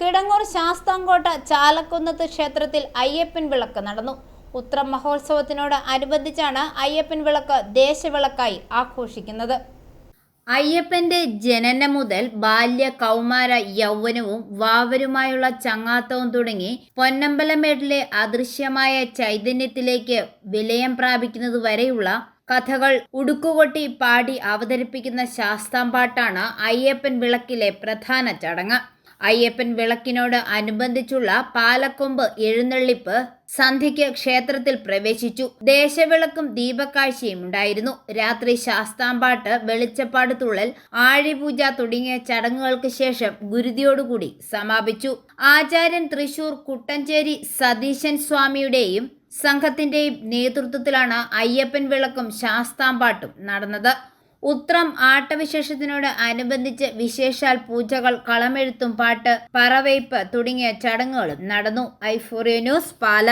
കിടങ്ങൂർ ശാസ്താംകോട്ട ചാലക്കുന്നത്ത് ക്ഷേത്രത്തിൽ അയ്യപ്പൻ വിളക്ക് നടന്നു. ഉത്രം മഹോത്സവത്തിനോട് അനുബന്ധിച്ചാണ് അയ്യപ്പൻ വിളക്ക് ദേശവിളക്കായി ആഘോഷിക്കുന്നത്. അയ്യപ്പന്റെ ജനനം മുതൽ ബാല്യ കൗമാര യൗവനവും വാവരുമായുള്ള ചങ്ങാത്തവും തുടങ്ങി പൊന്നമ്പലമേട്ടിലെ അദൃശ്യമായ ചൈതന്യത്തിലേക്ക് വിലയം പ്രാപിക്കുന്നതുവരെയുള്ള കഥകൾ ഉടുക്കുകൊട്ടി പാടി അവതരിപ്പിക്കുന്ന ശാസ്താംപാട്ടാണ് അയ്യപ്പൻ വിളക്കിലെ പ്രധാന ചടങ്ങ്. അയ്യപ്പൻ വിളക്കിനോട് അനുബന്ധിച്ചുള്ള പാലക്കൊമ്പ് എഴുന്നള്ളിപ്പ് സന്ധ്യയ്ക്ക് ക്ഷേത്രത്തിൽ പ്രവേശിച്ചു. ദേശവിളക്കും ദീപക്കാഴ്ചയും ഉണ്ടായിരുന്നു. രാത്രി ശാസ്താംപാട്ട് വെളിച്ചപ്പാട് തുള്ളൽ ആഴിപൂജ തുടങ്ങിയ ചടങ്ങുകൾക്ക് ശേഷം ഗുരുതിയോടുകൂടി സമാപിച്ചു. ആചാര്യൻ തൃശൂർ കുട്ടഞ്ചേരി സതീശൻ സ്വാമിയുടെയും സംഘത്തിന്റെയും നേതൃത്വത്തിലാണ് അയ്യപ്പൻ വിളക്കും ശാസ്താംപാട്ടും നടന്നത്. ഉത്രം ആട്ടവിശേഷത്തിനോട് അനുബന്ധിച്ച് വിശേഷാൽ പൂജകൾ കളമെഴുത്തും പാട്ട് പറവയ്പ് തുടങ്ങിയ ചടങ്ങുകളും നടന്നു. ഐഫോറിയ ന്യൂസ് പാല.